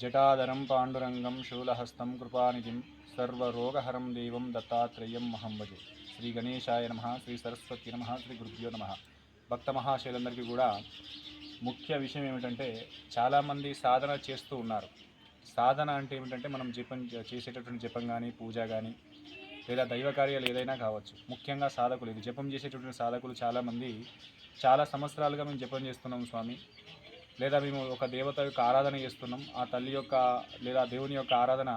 జటాధరం పాండురంగం శూలహస్తం కృపానిధిం సర్వరోగహరం దేవం దత్తాత్రేయం మహం భజే. శ్రీ గణేశాయ నమ శ్రీ సరస్వతి నమ శ్రీ గురుభ్యో నమ. భక్త మహాశైలందరికీ కూడా ముఖ్య విషయం ఏమిటంటే చాలామంది సాధన చేస్తూ ఉన్నారు. సాధన అంటే ఏమిటంటే మనం జపం చేసేటటువంటి జపం కానీ పూజ కానీ లేదా దైవ కార్యాలు ఏదైనా కావచ్చు. ముఖ్యంగా సాధకులు. ఇది జపం చేసేటటువంటి సాధకులు చాలామంది చాలా సంవత్సరాలుగా మేము జపం చేస్తున్నాం స్వామి. లేదా మేము ఒక దేవత యొక్క ఆరాధన చేస్తున్నాం. ఆ తల్లి యొక్క లేదా దేవుని యొక్క ఆరాధన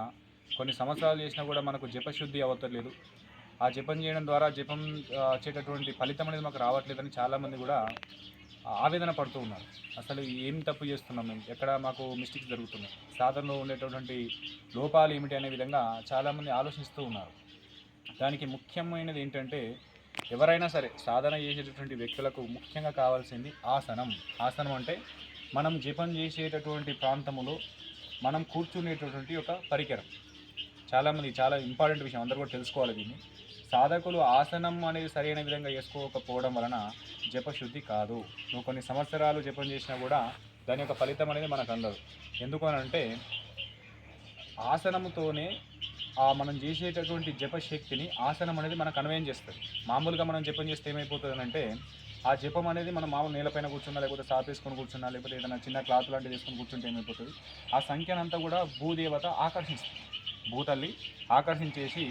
కొన్ని సంవత్సరాలు చేసినా కూడా మనకు జపశుద్ధి అవ్వట్లేదు. ఆ జపం చేయడం ద్వారా జపం చేసేటటువంటి వచ్చేటటువంటి ఫలితం అనేది మాకు రావట్లేదని చాలామంది కూడా ఆవేదన పడుతూ ఉన్నారు. అసలు ఏం తప్పు చేస్తున్నాం మేము? ఎక్కడ మాకు మిస్టేక్స్ జరుగుతున్నాయి? సాధనలో ఉండేటటువంటి లోపాలు ఏమిటి అనే విధంగా చాలామంది ఆలోచిస్తూ ఉన్నారు. దానికి ముఖ్యమైనది ఏంటంటే ఎవరైనా సరే సాధన చేసేటటువంటి వ్యక్తులకు ముఖ్యంగా కావాల్సింది ఆసనం. ఆసనం అంటే మనం జపం చేసేటటువంటి ప్రాంతములో మనం కూర్చునేటటువంటి ఒక పరికరం. చాలామంది చాలా ఇంపార్టెంట్ విషయం అందరూ కూడా తెలుసుకోవాలి దీన్ని. సాధకులు ఆసనం అనేది సరైన విధంగా వేసుకోకపోవడం వలన జపశుద్ధి కాదు. నువ్వు కొన్ని సంవత్సరాలు జపం చేసినా కూడా దాని యొక్క ఫలితం అనేది మనకు అందదు. ఎందుకనంటే ఆసనముతోనే ఆ మనం చేసేటటువంటి జపశక్తిని ఆసనం అనేది మనకు అన్వయం చేస్తుంది. మామూలుగా మనం జపం చేస్తే ఏమైపోతుంది అంటే ఆ జపం అనేది మనం మామూలు నేలపైన కూర్చున్నా లేకపోతే సాపేసుకొని కూర్చున్నా లేకపోతే ఏదైనా చిన్న క్లాత్ లాంటిది వేసుకొని కూర్చుంటే ఏమైపోతుంది? ఆ సంఖ్యనంతా కూడా భూదేవత ఆకర్షిస్తుంది. భూతల్లి ఆకర్షించేసి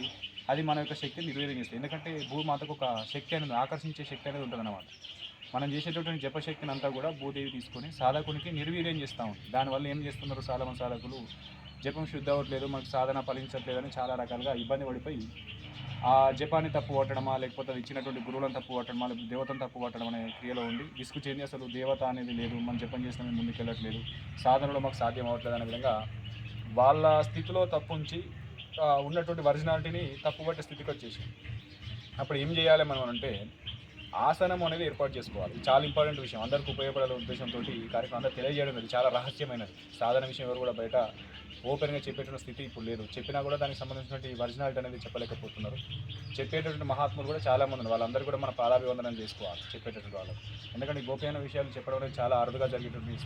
అది మన యొక్క శక్తిని నిర్వీర్యం చేస్తుంది. ఎందుకంటే భూమాతకు ఒక శక్తి అనేది ఆకర్షించే శక్తి అనేది ఉంటుంది అన్నమాట మనం చేసేటటువంటి జపశక్తిని అంతా కూడా భూదేవి తీసుకొని సాధకునికి నిర్వీర్యం చేస్తూ ఉంది. దానివల్ల ఏం చేస్తున్నారు చాలామంది సాధకులు? జపం శుద్ధి అవ్వట్లేదు మనకు సాధన ఫలించట్లేదని చాలా రకాలుగా ఇబ్బంది పడిపోయి ఆ జపాన్ని తప్పు పట్టడమా లేకపోతే అది ఇచ్చినటువంటి గురువులను తప్పు పట్టడమా లేకపోతే దేవతను తప్పు పట్టడం అనే క్రియలో ఉంది విసుగు చెంది అసలు దేవత అనేది లేదు మనం జపం చేసిన మేము ముందుకు వెళ్ళట్లేదు. సాధనలో మాకు సాధ్యం అవ్వట్లేదు అనే విధంగా వాళ్ళ స్థితిలో తప్పు ఉంచి ఉన్నటువంటి ఒరిజినాలిటీని తప్పుపట్టే స్థితికి వచ్చేసి. అప్పుడు ఏం చేయాలి మనం అంటే ఆసనం అనేది ఏర్పాటు చేసుకోవాలి. చాలా ఇంపార్టెంట్ విషయం. అందరికీ ఉపయోగపడే ఉద్దేశంతో ఈ కార్యక్రమం అంతా తెలియజేయడం ఇది చాలా రహస్యమైనది. సాధారణ విషయం ఎవరు కూడా బయట ఓపెన్గా చెప్పేటువంటి స్థితి ఇప్పుడు లేదు. చెప్పినా కూడా దానికి సంబంధించినటువంటి ఒరిజినాలిటీ అనేది చెప్పలేకపోతున్నారు. చెప్పేటటువంటి మహాత్ములు కూడా చాలా మంది వాళ్ళందరూ కూడా మన పాదాభివందనం చేసుకోవాలి చెప్పేటటువంటి వాళ్ళు ఎందుకంటే ఈ గోప్యమైన విషయాలు చెప్పడం అనేది చాలా అరుదుగా జరిగేటువంటి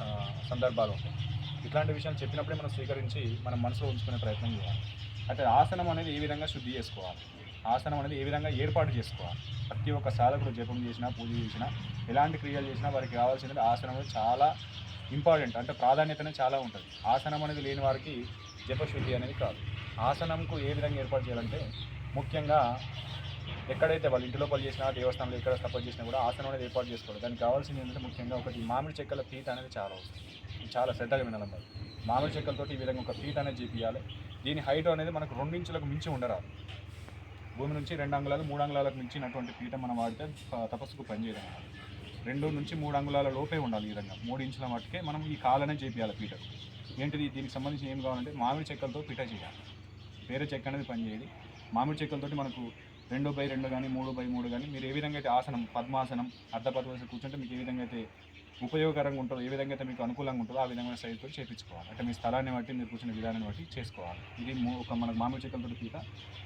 సందర్భాలు ఉంటాయి. ఇట్లాంటి విషయాలు చెప్పినప్పుడే మనం స్వీకరించి మనం మనసులో ఉంచుకునే ప్రయత్నం చేయాలి. అంటే ఆసనం అనేది ఏ విధంగా శుద్ధి చేసుకోవాలి? ఆసనం అనేది ఏ విధంగా ఏర్పాటు చేసుకోవాలి? ప్రతి ఒక్క సాధకుడు జపం చేసినా పూజ చేసినా ఎలాంటి క్రియలు చేసినా వారికి కావాల్సింది ఆసనం అనేది చాలా ఇంపార్టెంట్. అంటే ప్రాధాన్యత అనేది చాలా ఉంటుంది. ఆసనం అనేది లేని వారికి జపశుద్ధి అనేది కాదు. ఆసనంకు ఏ విధంగా ఏర్పాటు చేయాలంటే ముఖ్యంగా ఎక్కడైతే వాళ్ళు ఇంటి లోపల చేసినా దేవస్థానంలో ఎక్కడ సపోర్ట్ చేసినా కూడా ఆసనం అనేది ఏర్పాటు చేసుకోవాలి. దానికి కావాల్సింది ఏంటంటే ముఖ్యంగా ఒకటి మామిడి చెక్కల పీత అనేది చాలా అవసరం. చాలా శ్రద్ధగా వినాలన్నమాట మామిడి చెక్కలతో ఈ విధంగా ఒక పీట అనేది చేపియాలి. దీని హైట్ అనేది మనకు రెండించులకు మించి ఉండరాదు. భూమి నుంచి రెండు అంగుళాలు మూడు అంగుళాలకు మించినటువంటి పీట మనం వాడితే తపస్సుకు పనిచేయడం రెండు నుంచి మూడు అంగుళాల లోపే ఉండాలి ఈ విధంగా. మూడు ఇంచుల మట్టుకే మనం ఈ కాలనే చేపియాలి పీట ఏంటిది? దీనికి సంబంధించి ఏం కావాలంటే మామిడి చెక్కలతో పీట చేయాలి. వేరే చెక్క అనేది పనిచేయదు. మామిడి చెక్కలతోటి మనకు రెండు బై రెండు కానీ మూడు బై మూడు కానీ మీరు ఏ విధంగా అయితే ఆసనం పద్మాసనం అర్ధపద్మాసనం కూర్చుంటే మీకు ఏ విధంగా అయితే ఉపయోగకరంగా ఉంటుందో ఏ విధంగా అయితే మీకు అనుకూలంగా ఉంటుందో ఆ విధంగా సైజుతో చేయించుకోవాలి అంటే మీ స్థలాన్ని బట్టి మీరు కూర్చున్న విధానాన్ని బట్టి చేసుకోవాలి. ఇది ఒక మన మామిడి చెక్కలతో పీట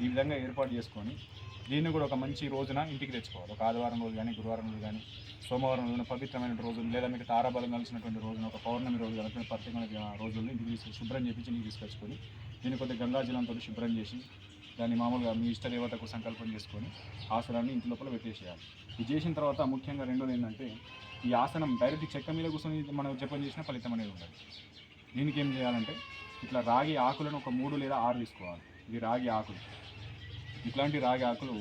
ఈ విధంగా ఏర్పాటు చేసుకొని దీన్ని కూడా ఒక మంచి రోజున ఇంటికి తెచ్చుకోవాలి. ఒక ఆదివారం రోజు కానీ గురువారం రోజు కానీ సోమవారం రోజున పవిత్రమైన రోజు లేదా మీకు తారాబలం కలిసినటువంటి రోజున ఒక పౌర్ణమి రోజు కలిసిన ప్రత్యేకమైన రోజుల్లో ఇంటికి తీసుకొని శుభ్రం చేపించి నీకు తీసుకొచ్చుకొని దీన్ని కొద్దిగా గంగాజలంతో శుభ్రం చేసి దాన్ని మామూలుగా మీ ఇష్ట దేవతకు సంకల్పం చేసుకొని ఆసనాన్ని ఇంటి లోపల పెట్టేసేయాలి. ఇది చేసిన తర్వాత ముఖ్యంగా రెండోది ఏంటంటే ఈ ఆసనం డైరెక్ట్ చెక్క మీద కూర్చొని మనం జపం చేసిన ఫలితం అనేది ఉండదు. దీనికి ఏం చేయాలంటే ఇట్లా రాగి ఆకులను ఒక మూడు లేదా ఆరు తీసుకోవాలి. ఇది రాగి ఆకులు. ఇట్లాంటి రాగి ఆకులు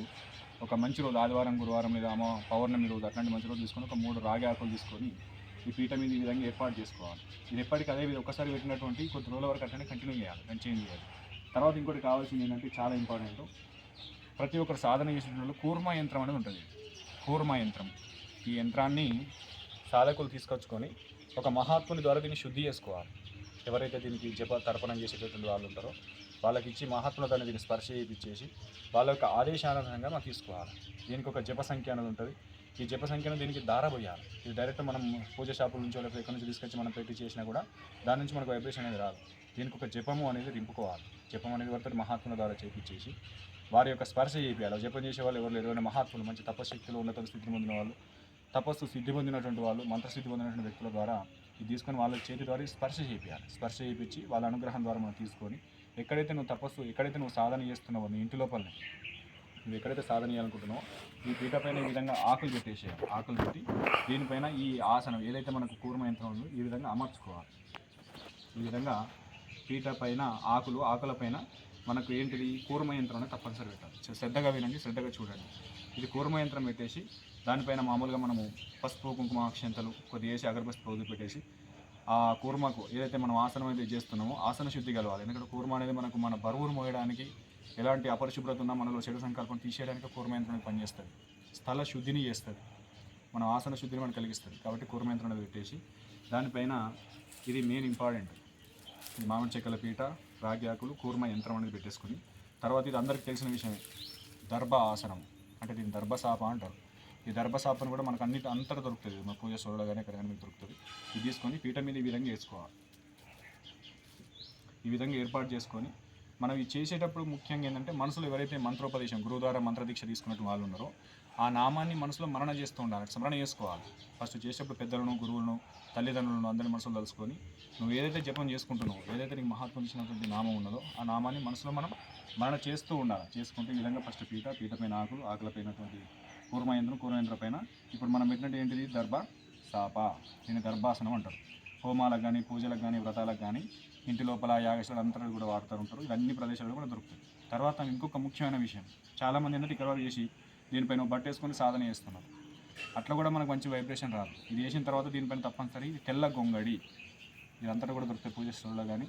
ఒక మంచి రోజు ఆదివారం గురువారం లేదా అమ్మ పౌర్ణమి రోజు అట్లాంటి మంచి రోజు తీసుకొని ఒక మూడు రాగి ఆకులు తీసుకొని ఈ పీట మీద ఈ విధంగా ఏర్పాటు చేసుకోవాలి. ఇది ఎప్పటికీ అదే విధంగా ఒకసారి పెట్టినటువంటి కొద్ది రోజుల వరకు అట్లనే కంటిన్యూ చేయాలి దాన్ని చేంజ్ చేయాలి. తర్వాత ఇంకోటి కావాల్సింది ఏంటంటే చాలా ఇంపార్టెంట్ ప్రతి ఒక్కరు సాధన చేసేటప్పుడు కూర్మ యంత్రం అనేది ఉంటుంది. కూర్మ యంత్రం. ఈ యంత్రాన్ని సాధకులు తీసుకొచ్చుకొని ఒక మహాత్ముని ద్వారా దీన్ని శుద్ధి చేసుకోవాలి. ఎవరైతే దీనికి జప తర్పణం చేసేటటువంటి వాళ్ళు ఉంటారో వాళ్ళకి ఇచ్చి మహాత్ముల దాన్ని దీన్ని స్పర్శ చేయించేసి వాళ్ళ యొక్క ఆదేశానుసారంగా మనం తీసుకోవాలి. దీనికి ఒక జప సంఖ్య అనేది ఉంటుంది. ఈ జప సంఖ్యను దీనికి దారబోయాలి. ఇది డైరెక్ట్ మనం పూజ షాపుల నుంచి లేకపోతే ఎక్కడి నుంచి తీసుకొచ్చి మనం పెట్టి చేసినా కూడా దాని నుంచి మనకు వైబ్రేషన్ అనేది రాదు. దీనికి ఒక జపము అనేది రింపుకోవాలి. జపం అనేది వారితో మహాత్ముల ద్వారా చేయించేసి వారి యొక్క స్పర్శ చేయాలి జపం చేసే వాళ్ళు ఎవరు లేరు ఎవరైనా మహాత్ములు మంచి తపశక్తులు ఉన్నత స్థితిని పొందిన వాళ్ళు తపస్సు సిద్ధి పొందినటువంటి వాళ్ళు మంత్రసిద్ధి పొందినటువంటి వ్యక్తుల ద్వారా ఇది తీసుకొని వాళ్ళ చేతి ద్వారా స్పర్శ చేయించాలి స్పర్శ చేయించి వాళ్ళ అనుగ్రహం ద్వారా మనం తీసుకొని ఎక్కడైతే నువ్వు తపస్సు ఎక్కడైతే నువ్వు సాధన చేస్తున్నావో నీ ఇంటి లోపలనే నువ్వు ఎక్కడైతే సాధన చేయాలనుకుంటున్నావో ఈ పీట పైన ఈ విధంగా ఆకులు పెట్టేసేయాలి. ఆకులు పెట్టి దీనిపైన ఈ ఆసనం ఏదైతే మనకు కూర్మ యంత్రం ఉందో ఈ విధంగా అమర్చుకోవాలి. ఈ విధంగా పీట పైన ఆకులు ఆకుల పైన మనకు ఏంటిది? కూర్మ యంత్రం అనేది తప్పనిసరి పెట్టాలి. శ్రద్ధగా వినండి శ్రద్ధగా చూడండి. ఇది కూర్మ యంత్రం పెట్టేసి దానిపైన మామూలుగా మనము పసుపు కుంకుమ అక్షంతలు కొద్ది వేసి అగరబస్తి పొద్దు పెట్టేసి ఆ కూర్మకు ఏదైతే మనం ఆసనం అయితే చేస్తున్నామో ఆసన శుద్ధి కలవాలి. ఎందుకంటే కూర్మ అనేది మనకు మన బరువును మోయడానికి ఎలాంటి అపరిశుభ్రత ఉన్నా మనలో చెడు సంకల్పం తీసేయడానికి కూర్మ యంత్రం పనిచేస్తుంది. స్థల శుద్ధిని చేస్తుంది. మన ఆసన శుద్ధిని మనకు కలిగిస్తుంది. కాబట్టి కూర్మ యంత్రం అనేది పెట్టేసి దానిపైన ఇది మెయిన్ ఇంపార్టెంట్ ఇది మామిడి చెక్కల పీట రాగి ఆకులు కూర్మ యంత్రం అనేది పెట్టేసుకుని తర్వాత ఇది అందరికీ తెలిసిన విషయమే. దర్భ ఆసనం. అంటే దీన్ని దర్భసాప అంటారు. ఈ దర్భసాపను కూడా మనకు అన్నిటి అంతటా దొరుకుతుంది. మన పూజ సోడలో కానీ ఎక్కడ కానీ మీకు దొరుకుతుంది. ఇది తీసుకొని పీట మీద ఈ విధంగా వేసుకోవాలి. ఈ విధంగా ఏర్పాటు చేసుకొని మనం ఇది చేసేటప్పుడు ముఖ్యంగా ఏంటంటే మనసులో ఎవరైతే మంత్రోపదేశం గురువు ద్వారా మంత్రదీక్ష తీసుకున్నట్టు వాళ్ళు ఉన్నారో ఆ నామాన్ని మనసులో మరణ చేస్తూ ఉండాలి స్మరణ చేసుకోవాలి. ఫస్ట్ చేసేటప్పుడు పెద్దలను గురువులను తల్లిదండ్రులను అందరి మనసులో తలుసుకొని నువ్వు ఏదైతే జపం చేసుకుంటున్నావు ఏదైతే నీకు మహాత్మ ఇచ్చినటువంటి నామం ఉన్నదో ఆ నామాన్ని మనసులో మనం మరణ చేస్తూ ఉండాలి. చేసుకుంటూ ఈ విధంగా ఫస్ట్ పీట పీటపైన ఆకులు ఆకులపైనటువంటి కూర్మయంత్రం కూర్మయంత్రం పైన. ఇప్పుడు మనం పెట్టినట్టు ఏంటిది? దర్భ సాప దీన్ని దర్భాసనం అంటారు. హోమాలకు కానీ పూజలకు కానీ వ్రతాలకు కానీ ఇంటి లోపల యాగశాల అంతా కూడా వాడుతూ ఉంటారు. ఇవన్నీ ప్రదేశాలు కూడా దొరుకుతాయి. తర్వాత ఇంకొక ముఖ్యమైన విషయం. చాలామంది ఏంటంటే ఇక్కడ చేసి దీనిపైన బట్టేసుకొని బట్ట వేసుకొని సాధన చేస్తున్నారు. అట్లా కూడా మనకు మంచి వైబ్రేషన్ రాదు. ఇది చేసిన తర్వాత దీనిపైన తప్పనిసరి ఇది తెల్ల గొంగడి. ఇదంతా కూడా దొరుకుతాయి పూజ స్థలంలో కానీ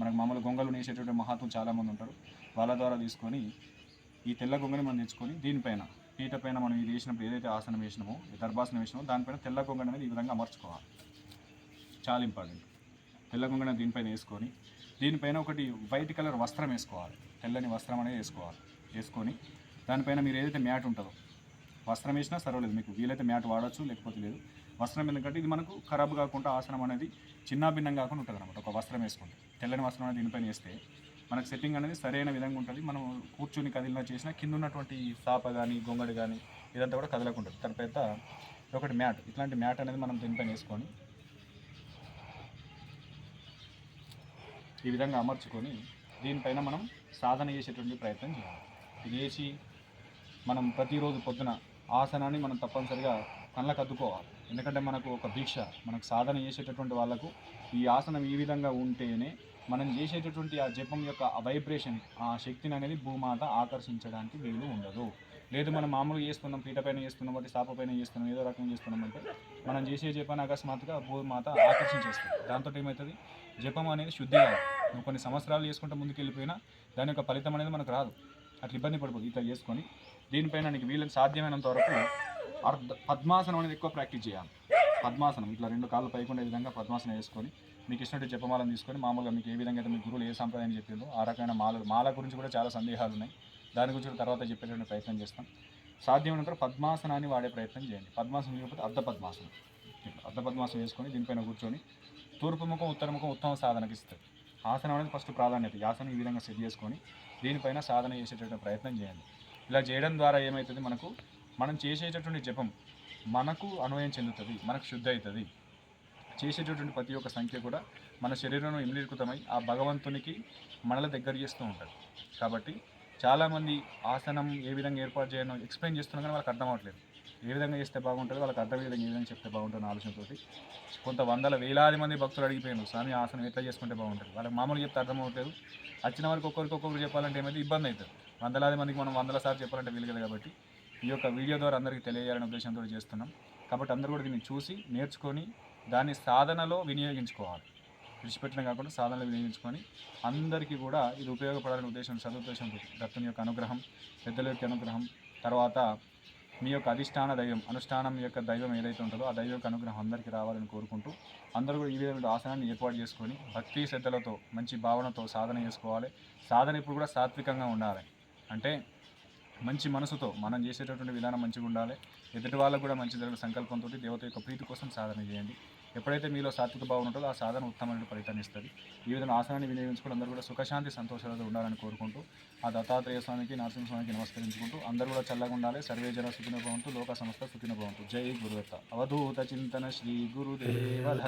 మనకు మామూలు గొంగలు నేసేటువంటి మహాత్ములు చాలామంది ఉంటారు. వాళ్ళ ద్వారా తీసుకొని ఈ తెల్ల గొంగని మనం తెచ్చుకొని దీనిపైన పీట పైన మనం ఇది వేసినప్పుడు ఏదైతే ఆసనం వేసినామో దర్భాసనం వేసినామో దానిపైన తెల్ల కొంగణ అనేది ఈ విధంగా అమర్చుకోవాలి. చాలా ఇంపార్టెంట్. తెల్ల కొంగణ దీనిపైన వేసుకొని దీనిపైన ఒకటి వైట్ కలర్ వస్త్రం వేసుకోవాలి. తెల్లని వస్త్రం అనేది వేసుకోవాలి. వేసుకొని దానిపైన మీరు ఏదైతే మ్యాట్ ఉంటుందో వస్త్రం వేసినా సర్వలేదు మీకు వీలైతే మ్యాట్ వాడచ్చు లేకపోతే లేదు. వస్త్రం ఎందుకంటే ఇది మనకు ఖరాబ్ కాకుండా ఆసనం అనేది చిన్న భిన్నం కాకుండా ఉంటుంది అనమాట ఒక వస్త్రం వేసుకుంటే తెల్లని వస్త్రం అనేది దీనిపైన వేస్తే మనకు సెట్టింగ్ అనేది సరైన విధంగా ఉంటుంది. మనం కూర్చొని కదిలిన చేసిన కింద ఉన్నటువంటి సాప కానీ గొంగడి కానీ ఇదంతా కూడా కదలకుంటుంది. తర్వాత ఒకటి మ్యాట్. ఇట్లాంటి మ్యాట్ అనేది మనం దీనిపైన వేసుకొని ఈ విధంగా అమర్చుకొని దీనిపైన మనం సాధన చేసేటువంటి ప్రయత్నం చేయాలి. ఇది వేసి మనం ప్రతిరోజు పొద్దున ఆసనాన్ని మనం తప్పనిసరిగా కళ్ళకు అద్దుకోవాలి ఎందుకంటే మనకు ఒక దీక్ష మనకు సాధన చేసేటటువంటి వాళ్ళకు ఈ ఆసనం ఈ విధంగా ఉంటేనే మనం చేసేటటువంటి ఆ జపం యొక్క వైబ్రేషన్ ఆ శక్తిని అనేది భూమాత ఆకర్షించడానికి వీలు ఉండదు. లేదు మనం మామూలుగా చేస్తున్నాం పీట పైన చేస్తున్నాం బట్టి సాప పైన చేస్తున్నాం ఏదో రకంగా చేస్తున్నాం అంటే మనం చేసే జపాన్ని అకస్మాత్తుగా భూమాత ఆకర్షించేస్తుంది. దాంతో ఏమవుతుంది జపం అనేది శుద్ధి కాదు. నువ్వు కొన్ని సంవత్సరాలు చేసుకుంటే ముందుకు వెళ్ళిపోయినా దాని యొక్క ఫలితం అనేది మనకు రాదు. అట్లా ఇబ్బంది పడిపోదు ఇట్లా చేసుకొని దీనిపైన నీకు వీళ్ళకి సాధ్యమైనంత వరకు అర్ధ పద్మాసనం అనేది ఎక్కువ ప్రాక్టీస్ చేయాలి. పద్మాసనం ఇట్లా రెండు కాళ్ళు పైకుండే విధంగా పద్మాసనం వేసుకొని మీకు ఇష్టం జపమాలను తీసుకొని మామూలుగా మీకు ఏ విధంగా అయితే మీ గురువులు ఏ సంప్రదాయం చెప్పిందో ఆ రకమైన మాల మాల గురించి కూడా చాలా సందేహాలు ఉన్నాయి. దాని గురించి కూడా తర్వాత చెప్పేటువంటి ప్రయత్నం చేస్తాం. సాధ్యమైనంత వరకు పద్మాసనాన్ని వాడే ప్రయత్నం చేయండి. పద్మాసనం లేకపోతే అర్ధ పద్మాసనం. అర్ధ పద్మాసనం వేసుకొని దీనిపైన కూర్చొని తూర్పు ముఖం ఉత్తర ముఖం ఉత్తమ సాధనకి ఇస్తుంది ఆసనం అనేది ఫస్ట్ ప్రాధాన్యత. ఈ ఆసనం ఈ విధంగా సెట్ చేసుకొని దీనిపైన సాధన చేసేటటువంటి ప్రయత్నం చేయండి. ఇలా చేయడం ద్వారా ఏమవుతుంది మనకు? మనం చేసేటటువంటి జపం మనకు అన్వయం చెందుతుంది మనకు శుద్ధి అవుతుంది. చేసేటటువంటి ప్రతి ఒక్క సంఖ్య కూడా మన శరీరంలో ఇమ్లీకృతమై ఆ భగవంతునికి మనల దగ్గర చేస్తూ ఉంటుంది. కాబట్టి చాలామంది ఆసనం ఏ విధంగా ఏర్పాటు చేయను ఎక్స్ప్లెయిన్ చేస్తున్నా కానీ వాళ్ళకి అర్థం అవ్వట్లేదు. ఏ విధంగా చేస్తే బాగుంటుంది వాళ్ళకి అర్థం విధంగా ఏ విధంగా చెప్తే బాగుంటుంది ఆలోచనతోటి. కొంత వందల వేలాది మంది భక్తులు అడిగిపోయారు స్వామి ఆసనం ఎట్లా చేసుకుంటే బాగుంటుంది? వాళ్ళకి మామూలు చెప్తే అర్థం అవ్వట్లేదు. వచ్చిన వారికి ఒక్కొక్కరికి ఒక్కొక్కరు చెప్పాలంటే ఏమైతే ఇబ్బంది అవుతుంది. వందలాది మందికి మనం వందల సార్లు చెప్పాలంటే వీలు కదా కాబట్టి ఈ యొక్క వీడియో ద్వారా అందరికీ తెలియజేయాలనే ఉద్దేశంతో చేస్తున్నాం. కాబట్టి అందరూ కూడా దీన్ని చూసి నేర్చుకొని దాన్ని సాధనలో వినియోగించుకోవాలి. విడిచిపెట్టడం కాకుండా సాధనలో వినియోగించుకొని అందరికీ కూడా ఇది ఉపయోగపడాలనే ఉద్దేశం సదుద్దేశం దత్తుని యొక్క అనుగ్రహం పెద్దల యొక్క అనుగ్రహం తర్వాత మీ యొక్క అధిష్టాన దైవం అనుష్ఠానం యొక్క దైవం ఏదైతే ఉంటుందో ఆ దైవం యొక్క అనుగ్రహం అందరికీ రావాలని కోరుకుంటూ అందరూ కూడా ఈ విధమైన ఆసనాన్ని ఏర్పాటు చేసుకొని భక్తి శ్రద్ధలతో మంచి భావనతో సాధన చేసుకోవాలి. సాధన ఇప్పుడు కూడా సాత్వికంగా ఉండాలి. అంటే మంచి మనసుతో మనం చేసేటటువంటి విధానం మంచిగా ఉండాలి. ఎదుటి వాళ్ళకు కూడా మంచి జరిగిన సంకల్పంతో దేవత యొక్క ప్రీతి కోసం సాధన చేయండి. ఎప్పుడైతే మీలో సాత్విక భావం ఉంటుందో ఆ సాధన ఉత్తమమైన ఫలితాన్ని ఇస్తుంది. ఈ విధంగా ఆసనాన్ని వినియోగించుకుని అందరూ కూడా సుఖశాంతి సంతోషాలతో ఉండాలని కోరుకుంటూ ఆ దత్తాత్రేయ స్వామికి నరసింహస్వామికి నమస్కరించుకుంటూ అందరూ కూడా చల్లగా ఉండాలి. సర్వే జన సుఖిన భవంతు లోక సంస్థ సుఖిన భవంతు. జై గురుదత్త. అవధూత చింతన శ్రీ గురుదేవ